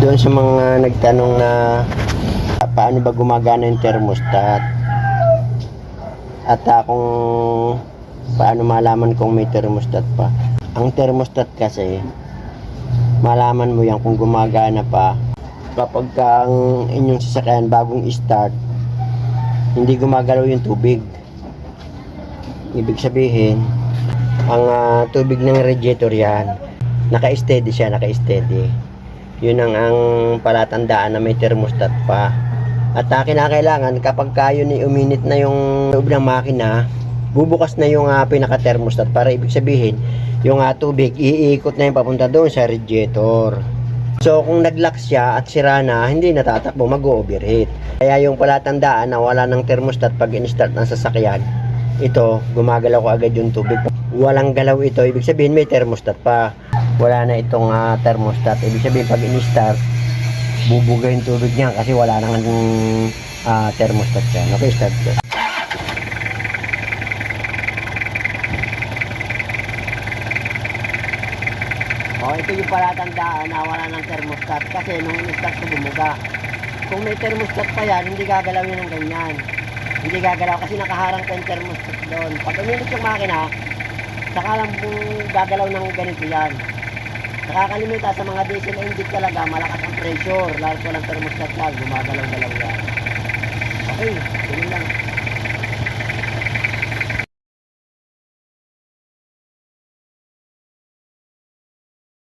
Doon sa mga nagtanong na paano ba gumagana yung thermostat at ah, kung paano malaman kung may thermostat pa. Ang thermostat kasi malaman mo yan kung gumagana pa kapag ka ang inyong sasakyan bagong start hindi gumagalaw yung tubig. Ibig sabihin, ang ah, tubig ng radiator yan, naka-steady siya, naka-steady. Yun ang ang palatandaan na may thermostat pa. At uh, kinakailangan kapag kayo ni uminit na yung loob ng makina, bubukas na yung ah, pinaka-thermostat para ibig sabihin, yung ah, tubig iikot na yung papunta doon sa radiator. So kung nag-lock siya at sira na, hindi natatakbo, mag-overheat. Kaya yung palatandaan na wala ng thermostat pag in-start ng sasakyan, ito, gumagalaw ko agad yung tubig. Walang galaw ito, ibig sabihin may thermostat pa. Wala na itong ah, thermostat. Ibig sabihin pag in-start, bubuga yung tubig niya kasi wala nang ah, thermostat siya. Okay, start ko. Oh, ito yung palatandaan na wala ng thermostat kasi nung in-start ko bumuga. Kung may thermostat pa yan, hindi gagalaw ng ganyan. Hindi gagalaw kasi nakaharang pa yung thermostat doon. Pag umilit yung makina, saka lang gagalaw ng ganito yan. Nakakalimita sa mga diesel engine talaga, malakas ang pressure. Lalo ko lang thermostat lang, gumagalaw-galaw yan. Okay, ganun lang.